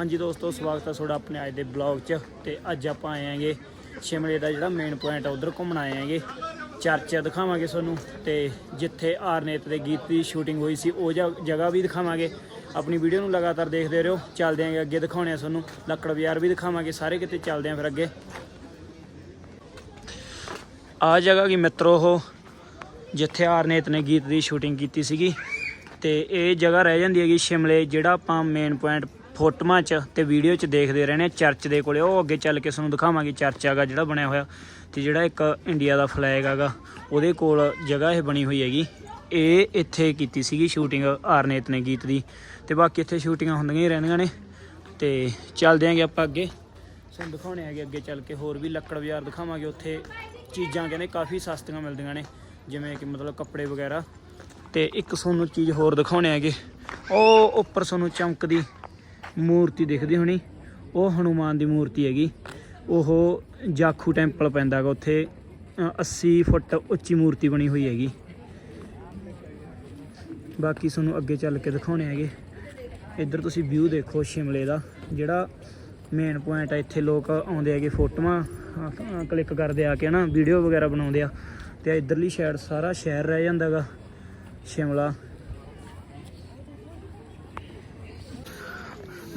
ਹਾਂਜੀ ਦੋਸਤੋ, ਸਵਾਗਤ ਹੈ ਤੁਹਾਡਾ ਆਪਣੇ ਅੱਜ ਦੇ ਬਲੌਗ 'ਚ ਤੇ ਅੱਜ ਆਪਾਂ ਆਏ ਆਂਗੇ ਸ਼ਿਮਲੇ ਦਾ ਜਿਹੜਾ ਮੇਨ ਪੁਆਇੰਟ ਆ, ਉਧਰ ਘੁੰਮਣ ਆਏ ਆਂਗੇ ਚਰਚ ਦਿਖਾਵਾਂਗੇ ਤੁਹਾਨੂੰ ਤੇ ਜਿੱਥੇ ਆਰਨੇਤ ਦੇ ਗੀਤ ਦੀ ਸ਼ੂਟਿੰਗ ਹੋਈ ਸੀ, ਉਹ ਜਗ੍ਹਾ ਵੀ ਦਿਖਾਵਾਂਗੇ। ਆਪਣੀ ਵੀਡੀਓ ਨੂੰ ਲਗਾਤਾਰ ਦੇਖਦੇ ਰਹੋ, ਚੱਲਦੇ ਆਂਗੇ ਅੱਗੇ ਦਿਖਾਉਣੇ ਆ ਤੁਹਾਨੂੰ। ਲੱਕੜ ਬਾਜ਼ਾਰ ਵੀ ਦਿਖਾਵਾਂਗੇ, ਸਾਰੇ ਕਿਤੇ ਚੱਲਦੇ ਆਂ ਫਿਰ ਅੱਗੇ। ਆ ਜਗ੍ਹਾ ਕੀ ਮਿੱਤਰੋ ਉਹ, ਜਿੱਥੇ ਆਰਨੇਤ ਨੇ ਗੀਤ ਦੀ ਸ਼ੂਟਿੰਗ ਕੀਤੀ ਸੀਗੀ। ਤੇ ਇਹ ਜਗ੍ਹਾ ਰਹਿ ਜਾਂਦੀ ਹੈਗੀ ਸ਼ਿਮਲੇ, ਜਿਹੜਾ ਆਪਾਂ ਮੇਨ ਪੁਆਇੰਟ ਫੋਟੋਆਂ 'ਚ ਤੇ ਵੀਡੀਓ 'ਚ ਦੇਖਦੇ ਰਹਿੰਦੇ ਹਾਂ ਚਰਚ ਦੇ ਕੋਲੇ। ਉਹ ਅੱਗੇ ਚੱਲ ਕੇ ਤੁਹਾਨੂੰ ਦਿਖਾਵਾਂਗੇ ਚਰਚ ਹੈਗਾ ਜਿਹੜਾ ਬਣਿਆ ਹੋਇਆ ਤੇ ਜਿਹੜਾ ਇੱਕ ਇੰਡੀਆ ਦਾ ਫਲੈਗ ਹੈਗਾ ਉਹਦੇ ਕੋਲ ਜਗ੍ਹਾ ਇਹ ਬਣੀ ਹੋਈ ਹੈਗੀ। ਇਹ ਇੱਥੇ ਕੀਤੀ ਸੀਗੀ ਸ਼ੂਟਿੰਗ ਆਰਨੇਤ ਨੇ ਗੀਤ ਦੀ। ਤੇ ਬਾਕੀ ਇੱਥੇ ਸ਼ੂਟਿੰਗਾਂ ਹੁੰਦੀਆਂ ਹੀ ਰਹਿੰਦੀਆਂ ਨੇ। ਤੇ ਚੱਲਦੇ ਆਂਗੇ ਆਪਾਂ ਅੱਗੇ। ਤੁਹਾਨੂੰ ਦਿਖਾਉਣੇ ਹੈਗੇ ਅੱਗੇ ਚੱਲ ਕੇ ਹੋਰ ਵੀ ਲੱਕੜ ਬਾਜ਼ਾਰ ਦਿਖਾਵਾਂਗੇ। ਉੱਥੇ ਚੀਜ਼ਾਂ ਕਹਿੰਦੇ ਕਾਫੀ ਸਸਤੀਆਂ ਮਿਲਦੀਆਂ ਨੇ, ਜਿਵੇਂ ਕਿ ਮਤਲਬ ਕੱਪੜੇ ਵਗੈਰਾ। ਤੇ ਇੱਕ ਤੁਹਾਨੂੰ ਚੀਜ਼ ਹੋਰ ਦਿਖਾਉਣੇ ਹੈਗੇ। ਉਹ ਉੱਪਰ ਤੁਹਾਨੂੰ ਚਮਕਦੀ ਮੂਰਤੀ ਦਿਖਦੀ ਹੋਣੀ। ਉਹ ਹਨੂਮਾਨ ਦੀ ਮੂਰਤੀ ਹੈਗੀ। ਉਹ ਜਾਖੂ ਟੈਂਪਲ ਪੈਂਦਾ ਹੈਗਾ ਉੱਥੇ। ਅ, 80 ਫੁੱਟ ਉੱਚੀ ਮੂਰਤੀ ਬਣੀ ਹੋਈ ਹੈਗੀ। ਬਾਕੀ ਤੁਹਾਨੂੰ ਅੱਗੇ ਚੱਲ ਕੇ ਦਿਖਾਉਣੇ ਹੈਗੇ। ਇੱਧਰ ਤੁਸੀਂ ਵਿਊ ਦੇਖੋ ਸ਼ਿਮਲੇ ਦਾ ਜਿਹੜਾ ਮੇਨ ਪੁਆਇੰਟ ਆ ਇੱਥੇ ਲੋਕ ਆਉਂਦੇ ਹੈਗੇ ਫੋਟੋਆਂ ਕਲਿੱਕ ਕਰਦੇ ਆ ਕੇ ਨਾ ਵੀਡੀਓ ਵਗੈਰਾ ਬਣਾਉਂਦੇ ਆ। ਤੇ ਇੱਧਰਲੀ ਸਾਈਡ ਸਾਰਾ ਸ਼ਹਿਰ ਰਹਿ ਜਾਂਦਾ ਗਾ ਸ਼ਿਮਲਾ।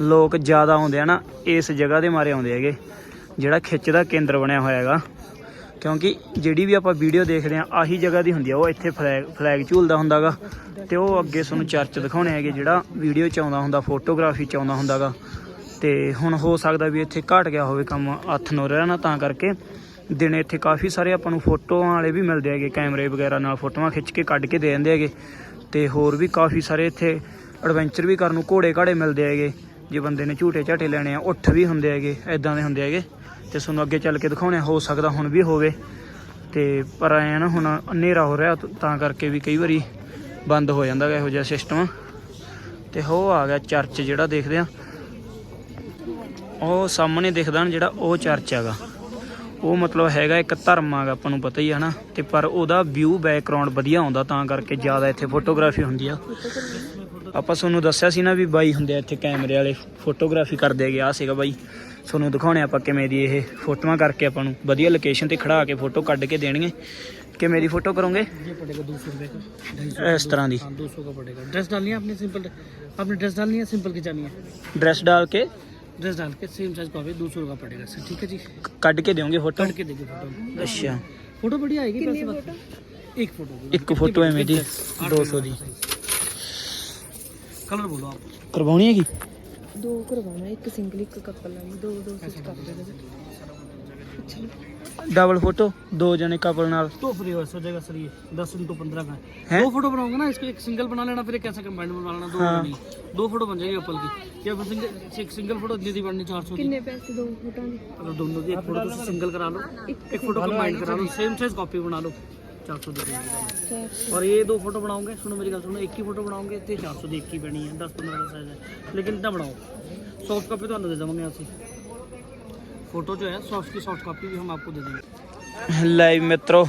ਲੋਕ ਜ਼ਿਆਦਾ ਆਉਂਦੇ ਆ ਨਾ, ਇਸ ਜਗ੍ਹਾ ਦੇ ਮਾਰੇ ਆਉਂਦੇ ਹੈਗੇ, ਜਿਹੜਾ ਖਿੱਚ ਦਾ ਕੇਂਦਰ ਬਣਿਆ ਹੋਇਆ ਹੈਗਾ। ਕਿਉਂਕਿ ਜਿਹੜੀ ਵੀ ਆਪਾਂ ਵੀਡੀਓ ਦੇਖਦੇ ਆ, ਆਹੀ ਜਗ੍ਹਾ ਦੀ ਹੁੰਦੀ ਆ, ਉਹ ਇੱਥੇ ਫਲੈਗ ਫਲੈਗ ਝੂਲਦਾ ਹੁੰਦਾਗਾ ਤੇ ਉਹ ਅੱਗੇ ਤੁਹਾਨੂੰ ਚਰਚ ਦਿਖਾਉਣੇ ਹੈਗੇ, ਜਿਹੜਾ ਵੀਡੀਓ ਚ ਆਉਂਦਾ ਹੁੰਦਾ ਫੋਟੋਗ੍ਰਾਫੀ ਚ ਆਉਂਦਾ ਹੁੰਦਾਗਾ ਤੇ ਹੁਣ ਹੋ ਸਕਦਾ ਵੀ ਇੱਥੇ ਘਟ ਗਿਆ ਹੋਵੇ ਕੰਮ, ਹੱਥ ਨੂੰ ਰਹਿਣਾ ਤਾਂ ਕਰਕੇ। ਦਿਨੇ ਇੱਥੇ ਕਾਫੀ ਸਾਰੇ ਆਪਾਂ ਨੂੰ ਫੋਟੋਆਂ ਵਾਲੇ ਵੀ ਮਿਲਦੇ ਹੈਗੇ ਕੈਮਰੇ ਵਗੈਰਾ ਨਾਲ ਫੋਟੋਆਂ ਖਿੱਚ ਕੇ ਕੱਢ ਕੇ ਦੇ ਦਿੰਦੇ ਹੈਗੇ। ਤੇ ਹੋਰ ਵੀ ਕਾਫੀ ਸਾਰੇ ਇੱਥੇ ਐਡਵੈਂਚਰ ਵੀ ਕਰਨ ਨੂੰ ਘੋੜੇ ਘਾੜੇ ਮਿਲਦੇ ਹੈਗੇ। ਜੇ ਬੰਦੇ ਨੇ ਝੂਟੇ ਝਾਟੇ ਲੈਣੇ ਆ ਉੱਠ ਵੀ ਹੁੰਦੇ ਹੈਗੇ ਐਦਾਂ ਦੇ ਹੁੰਦੇ ਹੈਗੇ। ਤੇ ਤੁਹਾਨੂੰ ਅੱਗੇ ਚੱਲ ਕੇ ਦਿਖਾਉਣੇ ਆ, ਹੋ ਸਕਦਾ ਹੁਣ ਵੀ ਹੋਵੇ। ਤੇ ਪਰ ਐ ਨਾ ਹੁਣ ਹਨੇਰਾ ਹੋ ਰਿਹਾ ਤਾਂ ਕਰਕੇ ਵੀ ਕਈ ਵਾਰੀ ਬੰਦ ਹੋ ਜਾਂਦਾ ਗਾ ਇਹੋ ਜਿਹਾ ਸਿਸਟਮ ਤੇ ਹੋ ਆ ਗਿਆ ਚਰਚ ਜਿਹੜਾ ਦੇਖਦੇ ਆ। ਉਹ ਸਾਹਮਣੇ ਦਿਖਦਾ ਨਾ ਜਿਹੜਾ ਉਹ ਚਰਚ ਹੈਗਾ। ਉਹ ਮਤਲਬ ਹੈਗਾ ਇੱਕ ਧਰਮ ਹੈਗਾ ਆਪਾਂ ਨੂੰ ਪਤਾ ਹੀ ਹੈ ਨਾ ਤੇ ਪਰ ਉਹਦਾ ਵਿਊ ਬੈਕਗ੍ਰਾਉਂਡ ਵਧੀਆ ਆਉਂਦਾ ਤਾਂ ਕਰਕੇ ਜ਼ਿਆਦਾ ਇੱਥੇ ਫੋਟੋਗ੍ਰਾਫੀ ਹੁੰਦੀ ਆ। ਆਪਾਂ ਤੁਹਾਨੂੰ ਦੱਸਿਆ ਸੀ ਨਾ ਵੀ ਬਾਈ ਹੁੰਦੇ ਆ ਇੱਥੇ ਕੈਮਰੇ ਵਾਲੇ ਫੋਟੋਗ੍ਰਾਫੀ ਕਰਦੇ ਹੈਗੇ ਆ ਸੀਗਾ ਬਾਈ ਤੁਹਾਨੂੰ ਦਿਖਾਉਣੇ ਆਪਾਂ ਕਿਵੇਂ ਦੀ ਇਹ ਫੋਟੋਆਂ ਕਰਕੇ ਆਪਾਂ ਨੂੰ ਵਧੀਆ ਲੋਕੇਸ਼ਨ ਤੇ ਖੜਾ ਕੇ ਫੋਟੋ ਕੱਢ ਕੇ ਦੇਣਗੇ ਕਿ ਮੇਰੀ ਫੋਟੋ ਕਰੋਗੇ ये पड़ेगा दो सौ रुपये का ਇਸ ਤਰ੍ਹਾਂ ਦੀ हाँ दो सौ का पड़ेगा ड्रेस डालनी है आपने सिंपल आपने ड्रेस डालनी है सिंपल की जानी है ਡਰੈਸ ਡਾਲ ਕੇ ड्रेस डाल के सेम साइज का होगा दो सौ का पड़ेगा सर ठीक है जी ਕੱਢ ਕੇ ਦਿਓਗੇ ਫੋਟੋ करके देखिए फोटो ਅੱਛा फोटो बढ़िया आएगी पैसे बता एक फोटो ਇੱਕ ਫੋਟੋ ਐਵੇਂ ਦੀ 200 ਦੀ कलर बोलो आप ਕਰਵਾਉਣੀ ਹੈਗੀ ਦੋ ਕਰਵਾਉਣਾ ਇੱਕ ਸਿੰਗਲ ਇੱਕ ਕਪਲ ਵਾਲੀ ਦੋ ਦੋ ਸਟਿਚ ਕਰ ਦੇਣਾ ਡਬਲ ਫੋਟੋ ਦੋ ਜਣੇ ਕਪਲ ਨਾਲ तो फ्री हो जाएगा सर ये दस इनटू पंद्रह का हैं? दो फोटो बनाऊंगा ना इसको एक सिंगल बना लेना फिर एक कैसा कंबाइंड बना लेना दो हाँ। नहीं दो फोटो बन जाएगी एप्पल की या फिर सिंगल एक सिंगल फोटो दीदी बननी चार सौ ਕਿੰਨੇ ਪੈਸੇ ਦੋ ਫੋਟਾਂ ਦੇ अगर दोनों की एक फोटो तो सिंगल करा लो एक फोटो कंबाइंड करा लो सेम साइज कॉपी बना लो चार सौ दे ਚਾਰ और ये दो फोटो बनाओगे सुनो मेरी गल सुनो एक ही फोटो बनाओगे तो चार सौ एक ही पैनी है दस पंद्रह का साइज है लेकिन इतना बनाओ सॉफ्ट कॉपी तो दे देंगे यहाँ से फोटो जो है सॉफ्ट की सॉफ्ट कॉपी भी हम आपको दे देंगे ਲਾਈਵ ਮਿੱਤਰੋ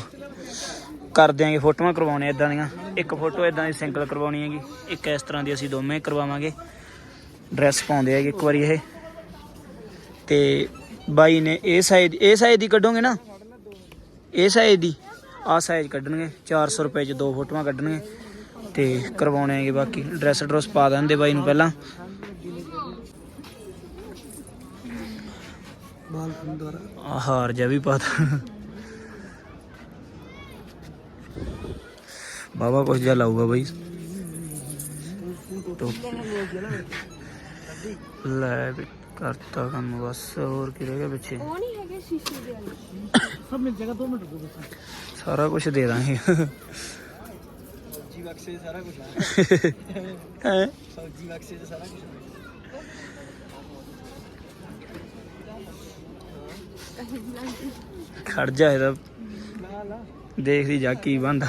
ਕਰ ਦਿਆਂਗੇ ਫੋਟੋਆਂ ਕਰਵਾਉਣੇ ਇਦਾਂ ਦੀਆਂ ਇੱਕ ਫੋਟੋ ਇਦਾਂ ਦੀ ਸਿੰਗਲ ਕਰਵਾਉਣੀ ਹੈਗੀ ਇੱਕ ਇਸ ਤਰ੍ਹਾਂ ਦੀ ਅਸੀਂ ਦੋਵੇਂ ਕਰਵਾਵਾਂਗੇ ਡਰੈਸ ਪਾਉਂਦੇ ਹੈਗੇ ਇੱਕ ਵਾਰੀ ਇਹ ਤੇ ਬਾਈ ਨੇ ਇਹ ਸਾਈਜ਼ ਇਹ ਸਾਈਜ਼ ਦੀ ਕੱਢੋਗੇ ਨਾ ਇਹ ਸਾਈਜ਼ ਦੀ ਆ ਸਾਈਜ਼ ਕੱਢਣਗੇ 400 ਰੁਪਏ ਚ ਦੋ ਫੋਟੋਆਂ ਕੱਢਣਗੇ ਤੇ ਕਰਵਾਉਣੇ ਆਗੇ ਬਾਕੀ। ਡਰੈਸ ਡਰੈਸ ਪਾ ਦਿੰਦੇ ਬਾਈ ਨੂੰ ਪਹਿਲਾਂ। ਬਾਲ ਸੁੰਦਰ ਆ ਹਾਰ ਜਾ ਵੀ ਪਾਤਾ ਬਾਬਾ ਕੁਝ ਜਾ ਲਾਊਗਾ ਬਾਈ। ਲੈ ਬਈ ਕਰਤਾ ਕੰਮ ਬਸ ਹੋਰ ਕੀ ਰਹਿ ਗਿਆ ਪਿੱਛੇ ਉਹ ਨਹੀਂ ਹੈਗੇ ਸ਼ੀਸ਼ੇ ਦੇ ਵਾਲੇ ਸਭ ਮਿਲ ਜਾਏਗਾ 2 ਮਿੰਟ ਰੁਕੋ ਸਾਰਾ ਕੁਝ ਦੇ ਦਾਂਗੇ ਸਬਜੀ ਬਕਸੇ ਸਾਰਾ ਕੁਝ ਹੈ ਹੈ ਸਬਜੀ ਬਕਸੇ ਸਾਰਾ ਕੁਝ ਖੜ ਜਾ ਇਹਦਾ ਦੇਖ ਲਈ ਜਾ ਕੀ ਬੰਦਾ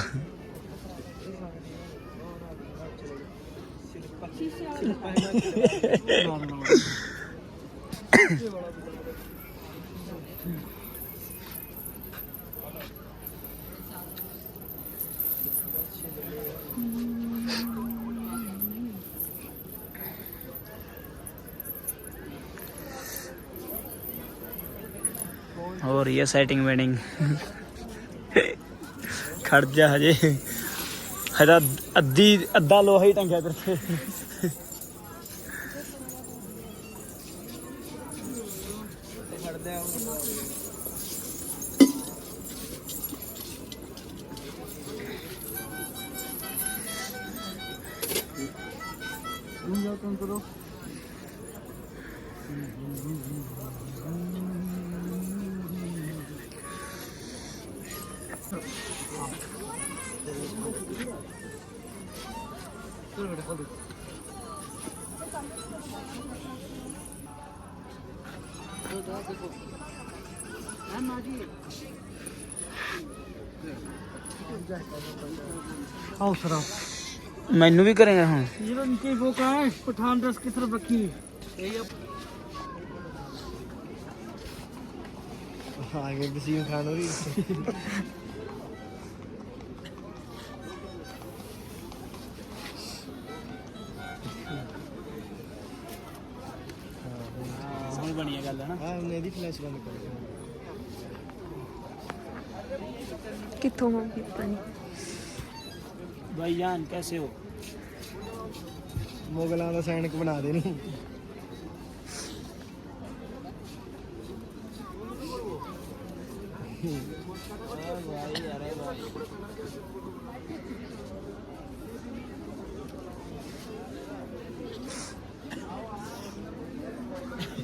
ਸ਼ੀਸ਼ੇ ਵਾਲਾ ਹੋਰ ਇਹ ਸੈਟਿੰਗ ਵੈਡਿੰਗ ਖੜ ਜਾ ਹਜੇ। ਹਜਾ ਅੱਧੀ ਅੱਧਾ ਲੋਹਾ ਹੀ ਟੰਗਿਆ ਤੇਰੇ Adındırım. Dur bir dakika. Dur daha. Al taraf. ਮੈਨੂੰ ਵੀ ਕਰੇਗਾ ਹੁਣ जीवन की वो कहाँ है पठान रस की तरफ रखी आगे किसी खान हो रही ਹੁਣ ਬਣੀ ਗੱਲ ਹੈ ਨਾ हाँ हमने दी फ्लैश बंद कर दी ਕਿੱਥੋਂ ਮੰਗੀ ਪਾਣੀ ਭਾਈਜਾਨ ਕੈਸੇ ਹੋ? ਮੁਗਲਾਂ ਦਾ ਸੈਨਿਕ ਬਣਾ ਦੇ ਨੂੰ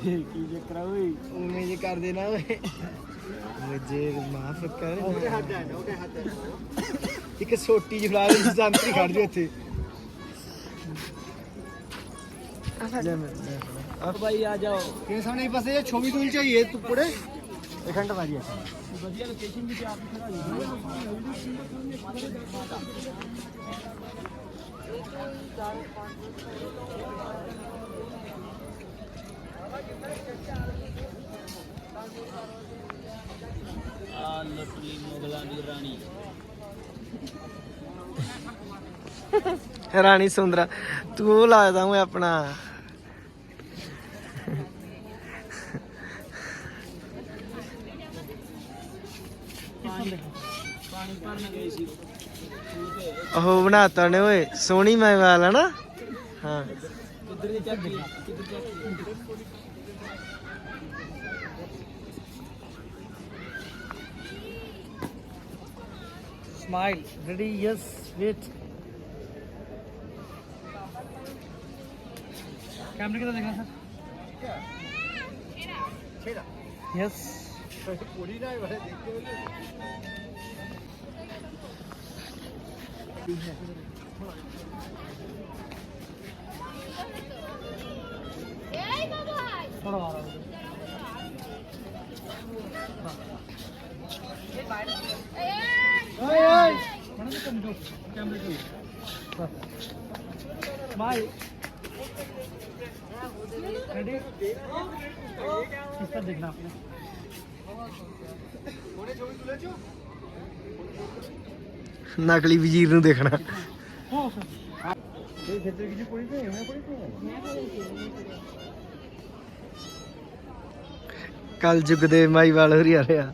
ਕੀ ਚੱਕਰ ਆ ਓਏ? ਉਵੇਂ ਜੇ ਕਰਦੇ ਨਾ ਓਏ। ਮੁਝੇ ਮਾਫ ਕਰ। ਉਹਦੇ ਹੱਥ ਹੈ ਉਹਦੇ ਹੱਥ ਇੱਕ ਛੋਟੀ ਜਿਹੀ ਫਲਾਗ ਦੀ ਸੰਤਰੀ ਖੜ ਜਾ ਇੱਥੇ ਆ ਫੜ अब भाई आ जाओ के सामने बस ये छवि दूर चाहिए तू पड़े एक घंटा बाजी ਵਧੀਆ ਲੋਕੇਸ਼ਨ ਵੀ ਤੇ ਆਪ ਹੀ ਖੜਾ ਆ ਲਟਲੀ ਮੁਗਲਾਂ ਦੀ ਰਾਣੀ ਸੁੰਦਰਾ, ਤੂੰ ਲੱਗਦਾ ਮੈਂ ਆਪਣਾ। ਉਹ ਬਣਾਤਾ ਨੇ ਓਏ, ਸੋਹਣੀ ਮੈਂ ਵਾਲਾ ਨਾ। ਹਾਂ। ਕਿੱਧਰ ਦੀ ਚੱਕੀ ਕਿੱਧਰ ਚੱਕੀ स्माइल रेडी यस वेट कैमरे की तरफ देखना सर यस थोड़ा आ रहा है Smile. Ready? किस पर देखना आपने ਨਕਲੀ ਵਜ਼ੀਰ ਨੂੰ ਦੇਖਣਾ हाँ सर ਕਲ ਯੁੱਗ ਦੇ ਮਾਈ ਵਾਲ ਹਰੀ ਆ ਰਿਹਾ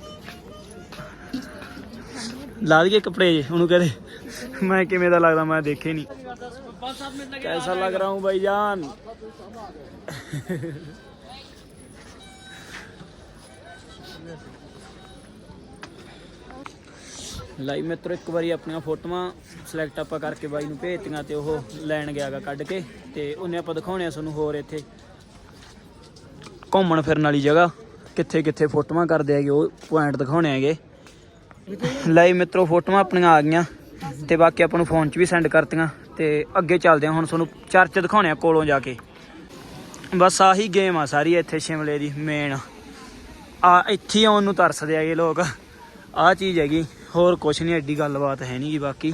ਲਾ ਦਈਏ ਕੱਪੜੇ ਜੇ, ਉਹਨੂੰ ਕਹਦੇ ਮੈਂ ਕਿਵੇਂ ਦਾ ਲੱਗਦਾ, ਮੈਂ ਦੇਖੇ ਨਹੀਂ ਕੈਸਾ ਲੱਗ ਰਹਾ ਹੂੰ ਭਾਈ ਜਾਨ? ਲਾਈ ਮਿੱਤਰ, ਇੱਕ ਵਾਰੀ ਆਪਣੀਆਂ ਫੋਟੋਆਂ ਸਿਲੈਕਟ ਆਪਾਂ ਕਰਕੇ ਬਾਈ ਨੂੰ ਭੇਜਤੀਆਂ ਤੇ ਉਹ ਲੈਣ ਗਿਆਗਾ ਕੱਢ ਕੇ ਤੇ ਉਹਨੇ ਆਪਾਂ ਦਿਖਾਉਣੇ ਆ ਤੁਹਾਨੂੰ ਹੋਰ ਇੱਥੇ। ਘੁੰਮਣ ਫਿਰਨ ਵਾਲੀ ਜਗ੍ਹਾ ਕਿੱਥੇ ਕਿੱਥੇ ਫੋਟੋਆਂ ਕਰਦੇ ਹੈਗੇ, ਉਹ ਪੁਆਇੰਟ ਦਿਖਾਉਣੇ ਹੈਗੇ। ਲਈ ਮਿੱਤਰੋ, ਫੋਟੋਆਂ ਆਪਣੀਆਂ ਆ ਗਈਆਂ ਤੇ ਬਾਕੀ ਆਪਾਂ ਨੂੰ ਫੋਨ 'ਚ ਵੀ ਸੈਂਡ ਕਰਤੀਆਂ ਤੇ ਅੱਗੇ ਚੱਲਦੇ ਹਾਂ। ਹੁਣ ਤੁਹਾਨੂੰ ਚਰਚ ਦਿਖਾਉਣੇ ਆ ਕੋਲੋਂ ਜਾ ਕੇ। ਬਸ ਆਹੀ ਗੇਮ ਆ ਸਾਰੀ ਇੱਥੇ ਸ਼ਿਮਲੇ ਦੀ ਮੇਨ ਆ ਇੱਥੇ ਹੀ ਆਉਣ ਨੂੰ ਤਰਸਦੇ ਹੈਗੇ ਲੋਕ। ਆਹ ਚੀਜ਼ ਹੈਗੀ, ਹੋਰ ਕੁਛ ਨਹੀਂ ਐਡੀ ਗੱਲਬਾਤ ਹੈ ਨਹੀਂ ਜੀ ਬਾਕੀ।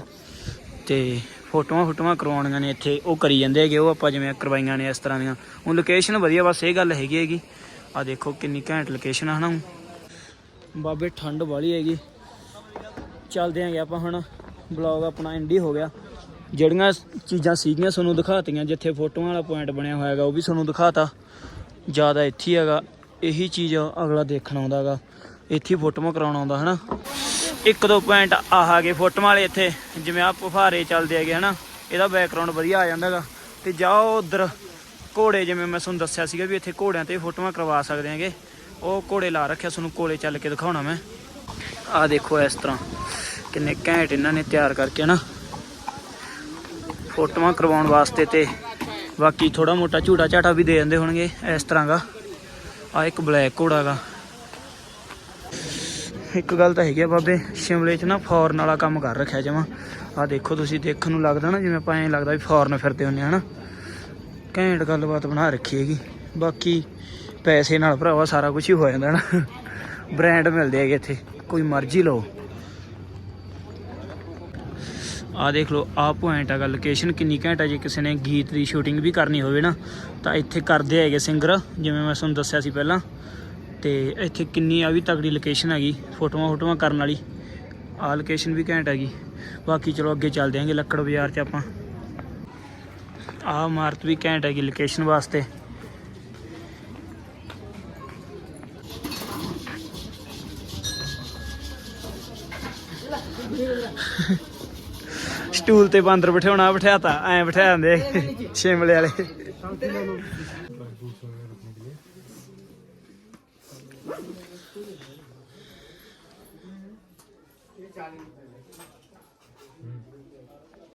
ਤੇ ਫੋਟੋਆਂ ਫੋਟੋਆਂ ਕਰਵਾਉਣੀਆਂ ਨੇ ਇੱਥੇ, ਉਹ ਕਰੀ ਜਾਂਦੇ ਹੈਗੇ, ਉਹ ਆਪਾਂ ਜਿਵੇਂ ਕਰਵਾਈਆਂ ਨੇ ਇਸ ਤਰ੍ਹਾਂ ਦੀਆਂ। ਹੁਣ ਲੋਕੇਸ਼ਨ ਵਧੀਆ, ਬਸ ਇਹ ਗੱਲ ਹੈਗੀ ਹੈਗੀ। ਆ ਦੇਖੋ ਕਿੰਨੀ ਘੈਂਟ ਲੋਕੇਸ਼ਨ ਆ ਹਨਾ। ਊਂ। ਬਾਬੇ, ਠੰਡ ਵਾਲੀ ਹੈਗੀ। ਚੱਲਦੇ ਆਂਗੇ ਆਪਾਂ ਹੁਣ। ਬਲੌਗ ਆਪਣਾ ਐਂਡ ਹੀ ਹੋ ਗਿਆ। ਜਿਹੜੀਆਂ ਚੀਜ਼ਾਂ ਸੀਗੀਆਂ ਤੁਹਾਨੂੰ ਦਿਖਾਤੀਆਂ, ਜਿੱਥੇ ਫੋਟੋਆਂ ਵਾਲਾ ਪੁਆਇੰਟ ਬਣਿਆ ਹੋਇਆ ਹੈਗਾ, ਉਹ ਵੀ ਤੁਹਾਨੂੰ ਦਿਖਾਤਾ। ਜ਼ਿਆਦਾ ਇੱਥੇ ਹੈਗਾ। ਇਹੀ ਚੀਜ਼ ਅਗਲਾ ਦੇਖਣ ਆਉਂਦਾ ਹੈਗਾ। ਇੱਥੇ ਫੋਟੋਆਂ ਕਰਾਉਣ ਆਉਂਦਾ, ਹਨਾ? ਇੱਕ ਦੋ ਪੁਆਇੰਟ ਆਹ ਗਏ ਫੋਟੋਆਂ ਵਾਲੇ ਇੱਥੇ। ਜਿਵੇਂ ਆ ਫੁਹਾਰੇ ਚੱਲਦੇ ਹੈਗੇ, ਹਨਾ? ਇਹਦਾ ਬੈਕਗ੍ਰਾਉਂਡ ਵਧੀਆ ਆ ਜਾਂਦਾ ਹੈਗਾ। ਤੇ ਜਾਓ ਉਧਰ, ਘੋੜੇ ਜਿਵੇਂ ਮੈਂ ਤੁਹਾਨੂੰ ਦੱਸਿਆ ਸੀਗਾ ਵੀ ਇੱਥੇ ਘੋੜਿਆਂ ਤੇ ਫੋਟੋਆਂ ਕਰਵਾ ਸਕਦੇ ਹਾਂਗੇ। ਉਹ ਘੋੜੇ ਲਾ ਰੱਖਿਆ, ਤੁਹਾਨੂੰ ਕੋਲੇ ਚੱਲ ਕੇ ਦਿਖਾਉਣਾ ਮੈਂ। ਆਹ ਦੇਖੋ ਇਸ ਤਰ੍ਹਾਂ। ਕਿੰਨੇ ਘੈਂਟ ਇਹਨਾਂ ਨੇ ਤਿਆਰ ਕਰਕੇ ਨਾ ਫੋਟੋਆਂ ਕਰਵਾਉਣ ਵਾਸਤੇ ਤੇ ਬਾਕੀ ਥੋੜਾ ਮੋਟਾ ਝੂਟਾ ਝਾਟਾ ਵੀ ਦੇ ਦਿੰਦੇ ਹੋਣਗੇ ਇਸ ਤਰ੍ਹਾਂ ਦਾ। ਆ ਇੱਕ ਬਲੈਕ ਘੋੜਾ ਗਾ। ਇੱਕ ਗੱਲ ਤਾਂ ਹੈਗੀ ਆ ਬਾਬੇ, ਸ਼ਿਮਲੇ 'ਚ ਨਾ ਫੌਰਨ ਵਾਲਾ ਕੰਮ ਕਰ ਰੱਖਿਆ ਜਮਾ। ਆ ਦੇਖੋ ਤੁਸੀਂ, ਦੇਖਣ ਨੂੰ ਲੱਗਦਾ ਨਾ ਜਿਵੇਂ ਆਪਾਂ ਐਂ ਲੱਗਦਾ ਵੀ ਫੌਰਨ ਫਿਰਦੇ ਹੁੰਦੇ ਆ ਹਨਾ। ਘੈਂਟ ਗੱਲਬਾਤ ਬਣਾ ਰੱਖੀ ਹੈਗੀ। ਬਾਕੀ ਪੈਸੇ ਨਾਲ ਭਰਾਵਾ ਸਾਰਾ ਕੁਝ ਹੀ ਹੋ ਜਾਂਦਾ ਨਾ। ਬ੍ਰਾਂਡ ਮਿਲਦੇ ਹੈਗੇ ਇੱਥੇ। ਕੋਈ ਮਰਜ਼ੀ ਲਓ। ਆ ਦੇਖ ਲਓ ਆ ਪੁਆਇੰਟ ਹੈਗਾ ਲੋਕੇਸ਼ਨ ਕਿੰਨੀ ਘੈਂਟ ਹੈ ਜੇ ਕਿਸੇ ਨੇ ਗੀਤ ਦੀ ਸ਼ੂਟਿੰਗ ਵੀ ਕਰਨੀ ਹੋਵੇ ਨਾ, ਤਾਂ ਇੱਥੇ ਕਰਦੇ ਹੈਗੇ ਸਿੰਗਰ ਜਿਵੇਂ ਮੈਂ ਤੁਹਾਨੂੰ ਦੱਸਿਆ ਸੀ ਪਹਿਲਾਂ। ਤੇ ਇੱਥੇ ਕਿੰਨੀ ਆ ਵੀ ਤਗੜੀ ਲੋਕੇਸ਼ਨ ਹੈਗੀ, ਫੋਟੋਆਂ ਫੋਟੋਆਂ ਕਰਨ ਵਾਲੀ। ਆ ਲੋਕੇਸ਼ਨ ਵੀ ਘੈਂਟ ਹੈਗੀ। ਬਾਕੀ ਚਲੋ ਅੱਗੇ ਚੱਲਦੇ ਆਂਗੇ ਲੱਕੜ ਬਾਜ਼ਾਰ 'ਚ ਆਪਾਂ। ਆ ਇਮਾਰਤ ਵੀ ਘੈਂਟ ਹੈਗੀ ਲੋਕੇਸ਼ਨ ਵਾਸਤੇ। ਸਟੂਲ ਤੇ ਬਾਂਦਰ ਬਿਠਾਉਣਾ ਬਿਠਾਤਾ ਐ ਬਿਠਾ ਜਾਂਦੇ ਸ਼ਿਮਲੇ ਵਾਲੇ।